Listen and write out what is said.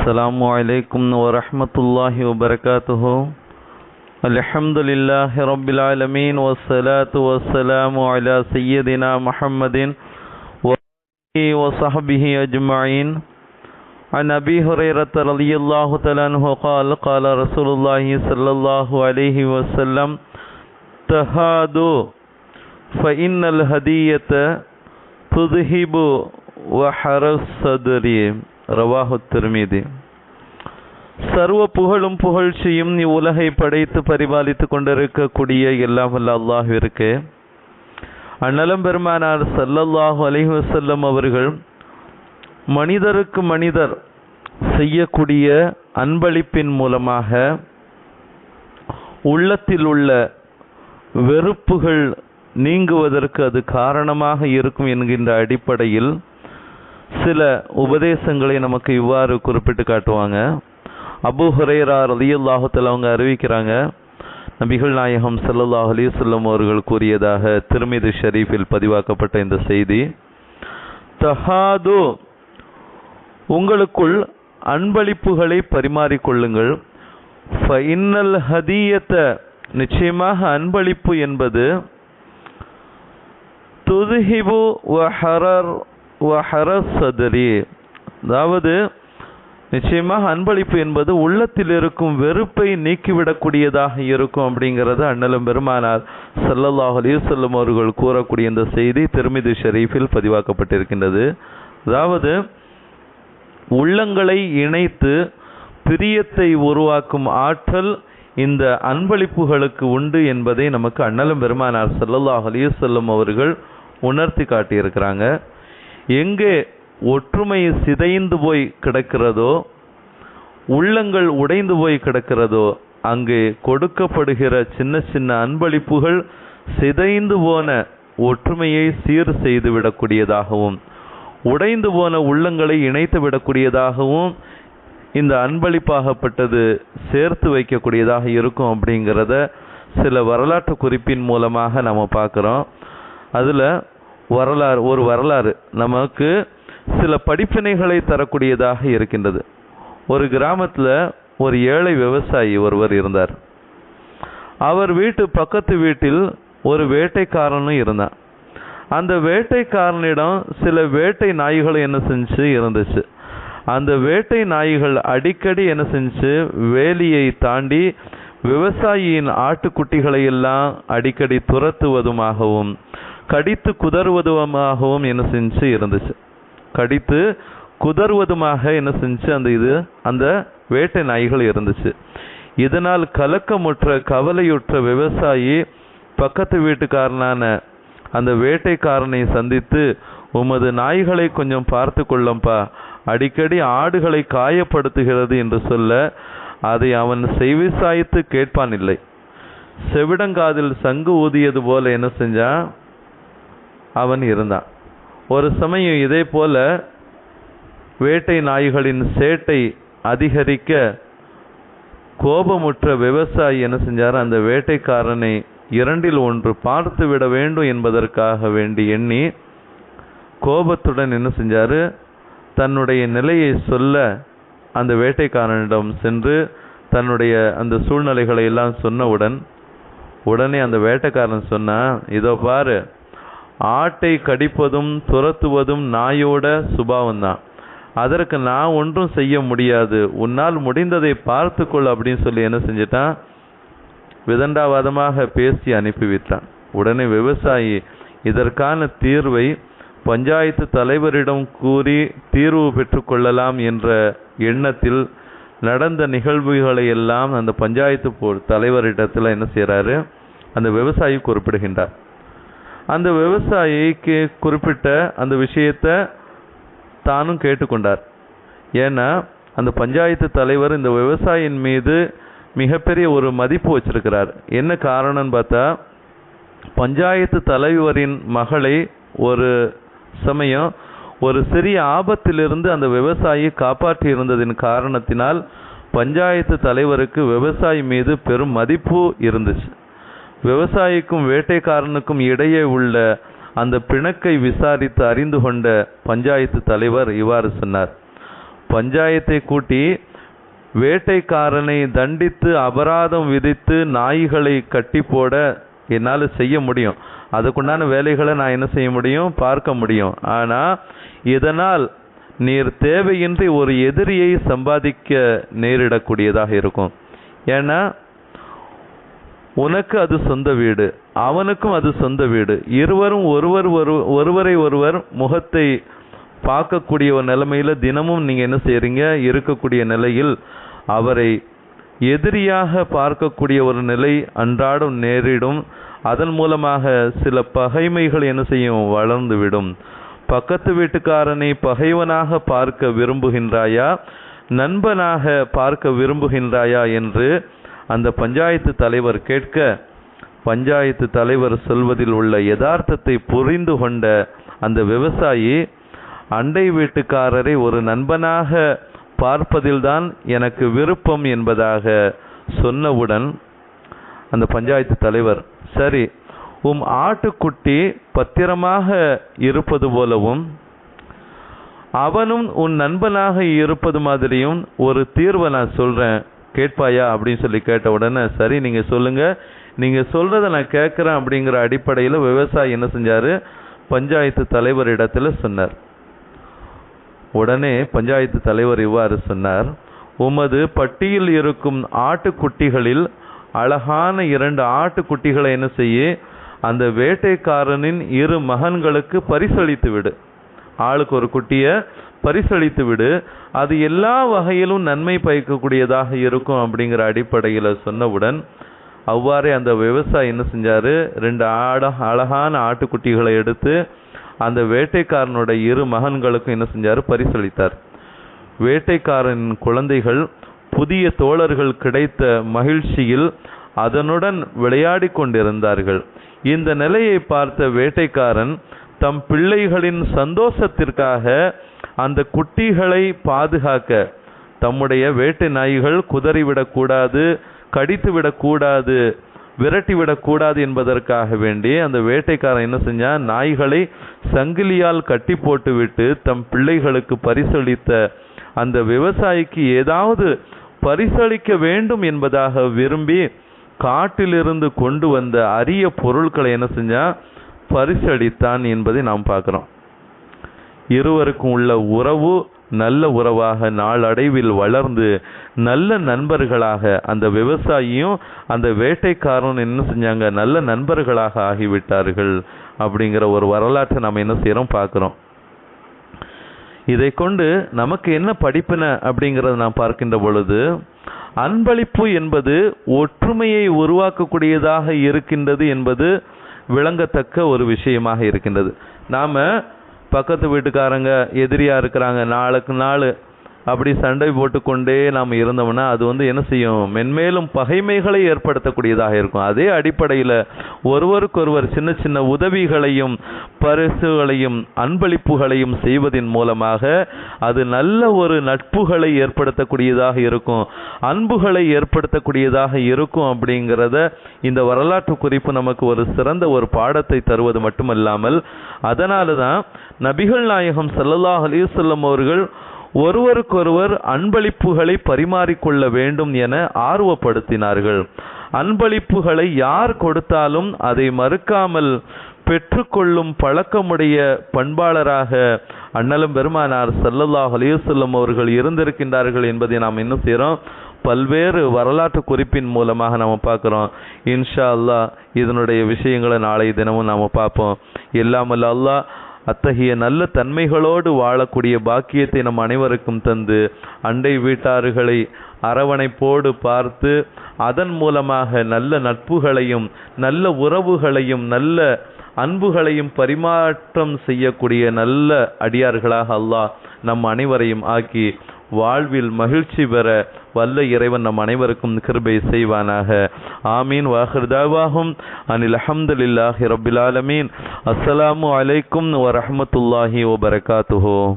السلام عليكم ورحمة الله وبركاته. الحمد لله رب العالمين والصلاة والسلام على سيدنا محمد وصحبه أجمعين عن أبي هريرة رضي الله تعالى عنه قال قال رسول الله صلى الله عليه وسلم تهادوا فإن الهدية تذهب وحر الصدر. ரவாஹு திருமீதி சர்வ புகழும் புகழ்ச்சியும் இவ்வுலகை படைத்து பரிபாலித்து கொண்டிருக்கக்கூடிய எல்லாம் வல்ல அல்லாஹிற்கு அண்ணலம் பெருமானார் சல்லல்லாஹு அலைஹி வசல்லம் அவர்கள் மனிதருக்கு மனிதர் செய்யக்கூடிய அன்பளிப்பின் மூலமாக உள்ளத்தில் உள்ள வெறுப்புகள் நீங்குவதற்கு அது காரணமாக இருக்கும் என்கின்ற அடிப்படையில் சில உபதேசங்களை நமக்கு இவ்வாறு குறிப்பிட்டு காட்டுவாங்க. அபு ஹுரேரா ரலியுல்லாஹத்தில் அவங்க அறிவிக்கிறாங்க நபிகள் நாயகம் சல்லல்லாஹ் அலிசல்லம் அவர்கள் கூறியதாக திருமிது ஷரீஃபில் பதிவாக்கப்பட்ட இந்த செய்தி. தஹாது உங்களுக்குள் அன்பளிப்புகளை பரிமாறிக்கொள்ளுங்கள். ஃபைனல் ஹதியத்த நிச்சயமாக அன்பளிப்பு என்பது துதுஹிபு ஹரர் வஹரஸ் சதரி. அதாவது நிச்சயமாக அன்பளிப்பு என்பது உள்ளத்தில் இருக்கும் வெறுப்பை நீக்கிவிடக்கூடியதாக இருக்கும் அப்படிங்கிறது அண்ணலும் பெருமானார் சல்லல்லாஹ் அலிசல்லம் அவர்கள் கூறக்கூடிய இந்த செய்தி திருமிதி ஷெரீஃபில் பதிவாக்கப்பட்டிருக்கின்றது. அதாவது உள்ளங்களை இணைத்து பிரியத்தை உருவாக்கும் ஆற்றல் இந்த அன்பளிப்புகளுக்கு உண்டு என்பதை நமக்கு அண்ணலும் பெருமானார் சல்லல்லாஹ் அலிசல்லம் அவர்கள் உணர்த்தி காட்டியிருக்கிறாங்க. எங்கே ஒற்றுமை சிதைந்து போய் கிடக்கிறதோ உள்ளங்கள் உடைந்து போய் கிடக்கிறதோ அங்கே கொடுக்கப்படுகிற சின்ன சின்ன அன்பளிப்புகள் சிதைந்து போன ஒற்றுமையை சீர் செய்து விடக்கூடியதாகவும் உடைந்து போன உள்ளங்களை இணைத்து விடக்கூடியதாகவும் இந்த அன்பளிப்பாகப்பட்டது சேர்த்து வைக்கக்கூடியதாக இருக்கும் அப்படிங்கிறத சில வரலாற்று குறிப்பின் மூலமாக நம்ம பார்க்குறோம். அதில் வரலாறு ஒரு வரலாறு நமக்கு சில படிப்பினைகளை தரக்கூடியதாக இருக்கின்றது. ஒரு கிராமத்தில் ஒரு ஏழை விவசாயி ஒருவர் இருந்தார். அவர் வீட்டு பக்கத்து வீட்டில் ஒரு வேட்டைக்காரனும் இருந்தான். அந்த வேட்டைக்காரனிடம் சில வேட்டை நாய்கள் என்ன செஞ்சு இருந்துச்சு. அந்த வேட்டை நாய்கள் அடிக்கடி என்ன செஞ்சு வேலியை தாண்டி விவசாயியின் ஆட்டுக்குட்டிகளை எல்லாம் அடிக்கடி துரத்துவதுமாகவும் கடித்து குதறுவதுமாகவும் என்ன செஞ்சு இருந்துச்சு. கடித்து குதறுவதுமாக என்ன செஞ்சு அந்த இது அந்த வேட்டை நாய்கள் இருந்துச்சு. இதனால் கலக்கமுற்ற கவலையுற்ற விவசாயி பக்கத்து வீட்டுக்காரனான அந்த வேட்டைக்காரனை சந்தித்து உமது நாய்களை கொஞ்சம் பார்த்து கொள்ளம்பா. அடிக்கடி ஆடுகளை காயப்படுத்துகிறது என்று சொல்ல அதை அவன் செவிசாய்த்து கேட்பான் இல்லை. செவிடங்காதில் சங்கு ஊதியது போல என்ன செஞ்சான்? அவன் இருந்தான். ஒரு சமயம் இதே போல வேட்டை நாய்களின் சேட்டை அதிகரிக்க கோபமுற்ற விவசாயி என்ன செஞ்சார்? அந்த வேட்டைக்காரனை இரண்டில் ஒன்று பார்த்து விட வேண்டும் என்பதற்காக வேண்டி எண்ணி கோபத்துடன் என்ன செஞ்சார்? தன்னுடைய நிலையை சொல்ல அந்த வேட்டைக்காரனிடம் சென்று தன்னுடைய அந்த சூழ்நிலைகளை எல்லாம் சொன்னவுடன் உடனே அந்த வேட்டைக்காரன் சொன்னான் இதோ பாரு ஆட்டை கடிப்பதும் துரத்துவதும் நாயோட சுபாவம்தான். அதற்கு நான் ஒன்றும் செய்ய முடியாது. உன்னால் முடிந்ததை பார்த்துக்கொள் அப்படின்னு சொல்லி என்ன செஞ்சிட்டான்? விதண்டாவாதமாக பேசி அனுப்பிவிட்டான் உடனே விவசாயி இதற்கான தீர்வை பஞ்சாயத்து தலைவரிடம் கூறி தீர்வு பெற்றுக்கொள்ளலாம் என்ற எண்ணத்தில் நடந்த நிகழ்வுகளை எல்லாம் அந்த பஞ்சாயத்து தலைவரிடத்தில் என்ன செய்கிறாரு அந்த விவசாயி குறிப்பிடுகின்றார். அந்த விவசாயிக்கு குறிப்பிட்ட அந்த விஷயத்தை தானும் கேட்டுக்கொண்டார். ஏன்னா அந்த பஞ்சாயத்து தலைவர் இந்த விவசாயியின் மீது மிகப்பெரிய ஒரு மதிப்பு வச்சிருக்கிறார். என்ன காரணம்னு பார்த்தா பஞ்சாயத்து தலைவரின் மகளை ஒரு சமயம் ஒரு சிறிய ஆபத்திலிருந்து அந்த விவசாயி காப்பாற்றி இருந்ததின் காரணத்தினால் பஞ்சாயத்து தலைவருக்கு விவசாயி மீது பெரும் மதிப்பு இருந்துச்சு. விவசாயிக்கும் வேட்டைக்காரனுக்கும் இடையே உள்ள அந்த பிணக்கை விசாரித்து அறிந்து கொண்ட பஞ்சாயத்து தலைவர் இவ்வாறு சொன்னார். பஞ்சாயத்தை கூட்டி வேட்டைக்காரனை தண்டித்து அபராதம் விதித்து நாய்களை கட்டி போட என்னால் செய்ய முடியும். அதுக்குண்டான வேலைகளை நான் என்ன செய்ய முடியும்? பார்க்க முடியும். ஆனால் இதனால் நீர் தேவையின்றி ஒரு எதிரியை சம்பாதிக்க நேரிடக்கூடியதாக இருக்கும். ஏன்னா உனக்கு அது சொந்த வீடு அவனுக்கும் அது சொந்த வீடு. இருவரும் ஒருவர் ஒரு ஒருவரை ஒருவர் முகத்தை பார்க்கக்கூடிய ஒரு நிலைமையில் தினமும் நீங்கள் என்ன செய்கிறீங்க இருக்கக்கூடிய நிலையில் அவரை எதிரியாக பார்க்கக்கூடிய ஒரு நிலை அன்றாடம் நேரிடும். அதன் மூலமாக சில பகைமைகள் என்ன செய்யும்? வளர்ந்துவிடும். பக்கத்து வீட்டுக்காரனை பகைவனாக பார்க்க விரும்புகின்றாயா? நண்பனாக பார்க்க விரும்புகின்றாயா என்று அந்த பஞ்சாயத்து தலைவர் கேட்க பஞ்சாயத்து தலைவர் சொல்வதில் உள்ள யதார்த்தத்தை புரிந்து கொண்ட அந்த விவசாயி அண்டை வீட்டுக்காரரை ஒரு நண்பனாக பார்ப்பதில்தான் எனக்கு விருப்பம் என்பதாக சொன்னவுடன் அந்த பஞ்சாயத்து தலைவர் சரி உம் ஆட்டுக்குட்டி பத்திரமாக இருப்பது போலவும் அவனும் உன் நண்பனாக இருப்பது மாதிரியும் ஒரு தீர்வை நான் சொல்கிறேன் கேட்பாயா அப்படின்னு சொல்லி கேட்ட உடனே சரி நீங்கள் சொல்லுங்கள் நீங்கள் சொல்கிறத நான் கேட்குறேன் அப்படிங்கிற அடிப்படையில் விவசாயி என்ன செஞ்சார்? பஞ்சாயத்து தலைவரிடத்துல சொன்னார். உடனே பஞ்சாயத்து தலைவர் இவ்வாறு சொன்னார். உமது பட்டியில் இருக்கும் ஆட்டுக்குட்டிகளில் அழகான இரண்டு ஆட்டுக்குட்டிகளை என்ன செய்ய அந்த வேட்டைக்காரனின் இரு மகன்களுக்கு பரிசளித்து விடு. ஆளுக்கு ஒரு குட்டியை பரிசளித்து விடு. அது எல்லா வகையிலும் நன்மை பயக்கக்கூடியதாக இருக்கும் அப்படிங்கிற அடிப்படையில் சொன்னவுடன் அவ்வாறே அந்த விவசாயி என்ன செஞ்சார்? ரெண்டு ஆட அழகான ஆட்டுக்குட்டிகளை எடுத்து அந்த வேட்டைக்காரனுடைய இரு மகன்களுக்கும் என்ன செஞ்சார்? பரிசளித்தார். வேட்டைக்காரனின் குழந்தைகள் புதிய தோழர்கள் கிடைத்த மகிழ்ச்சியில் அதனுடன் விளையாடி கொண்டிருந்தார்கள். இந்த நிலையை பார்த்த வேட்டைக்காரன் தம் பிள்ளைகளின் சந்தோஷத்திற்காக அந்த குட்டிகளை பாதுகாக்க. தம்முடைய வேட்டை நாய்கள் குதறிவிடக்கூடாது கடித்துவிடக்கூடாது விரட்டிவிடக்கூடாது என்பதற்காக வேண்டி அந்த வேட்டைக்காரன் என்ன செஞ்சான்? நாய்களை சங்கிலியால் கட்டி போட்டுவிட்டு தம் பிள்ளைகளுக்கு பரிசளித்த அந்த விவசாயிக்கு ஏதாவது பரிசளிக்க வேண்டும் என்பதாக விரும்பி காட்டிலிருந்து கொண்டு வந்த அரிய பொருட்களை என்ன செஞ்சான்? பரிசளித்தான் என்பதை நாம் பார்க்குறோம். இருவருக்கும் உள்ள உறவு நல்ல உறவாக நாளடைவில் வளர்ந்து நல்ல நண்பர்களாக அந்த விவசாயியும் அந்த வேட்டைக்காரன் என்ன செஞ்சாங்க? நல்ல நண்பர்களாக ஆகிவிட்டார்கள் அப்படிங்கிற ஒரு வரலாற்றை நாம் என்ன செய்கிறோம் பார்க்குறோம். இதை கொண்டு நமக்கு என்ன படிப்பின அப்படிங்கிறத நாம் பார்க்கின்ற பொழுது அன்பளிப்பு என்பது ஒற்றுமையை உருவாக்கக்கூடியதாக இருக்கின்றது என்பது விளங்கத்தக்க ஒரு விஷயமாக இருக்கின்றது. நாம் பக்கத்து வீட்டுக்காரங்க எதிரியாக இருக்கிறாங்க நாளுக்கு நாள் அப்படி சண்டை போட்டுக்கொண்டே நாம் இருந்தோம்னா அது வந்து என்ன செய்யும்? மென்மேலும் பகைமைகளை ஏற்படுத்தக்கூடியதாக இருக்கும். அதே அடிப்படையில் ஒருவருக்கொருவர் சின்ன சின்ன உதவிகளையும் பரிசுகளையும் அன்பளிப்புகளையும் செய்வதன் மூலமாக அது நல்ல ஒரு நட்புகளை ஏற்படுத்தக்கூடியதாக இருக்கும். அன்புகளை ஏற்படுத்தக்கூடியதாக இருக்கும் அப்படிங்கிறத இந்த வரலாற்று குறிப்பு நமக்கு ஒரு சிறந்த ஒரு பாடத்தை தருவது மட்டுமல்லாமல் அதனால தான் நபிகள் நாயகம் ஸல்லல்லாஹு அலைஹி அவர்கள் ஒருவருக்கொருவர் அன்பளிப்புகளை பரிமாறிக்கொள்ள வேண்டும் என ஆர்வப்படுத்தினார்கள். அன்பளிப்புகளை யார் கொடுத்தாலும் அதை மறுக்காமல் பெற்றுக்கொள்ளும் பழக்கமுடைய பண்பாளராக அண்ணலும் பெருமானார் செல்லல்லாஹ் அலைஹி அவர்கள் இருந்திருக்கின்றார்கள் என்பதை நாம் என்ன செய்கிறோம் பல்வேறு வரலாற்று குறிப்பின் மூலமாக நாம் பார்க்குறோம். இன்ஷா அல்லாஹ் இதனுடைய விஷயங்களை நாளை தினமும் நாம் பார்ப்போம். இல்லாமல் அல்லாஹ் அத்தகைய நல்ல தன்மைகளோடு வாழக்கூடிய பாக்கியத்தை நம் அனைவருக்கும் தந்து அண்டை வீட்டார்களை அரவணைப்போடு பார்த்து அதன் மூலமாக நல்ல நட்புகளையும் நல்ல உறவுகளையும் நல்ல அன்புகளையும் பரிமாற்றம் செய்யக்கூடிய நல்ல அடியார்களாக அல்லாஹ் நம் அனைவரையும் ஆக்கி வாழ்வில் மகிழ்ச்சி பெற வல்ல இறைவன் நம் அனைவருக்கும் கிருபை செய்வானாக. ஆமீன். வாஹிர்தாவாகும் அனில் அஹமதுல்லாஹி ரபில் ஆலமீன். அஸ்ஸலாமு அலைக்கும் வரஹமத்துல்லாஹி பரகாத்துஹோ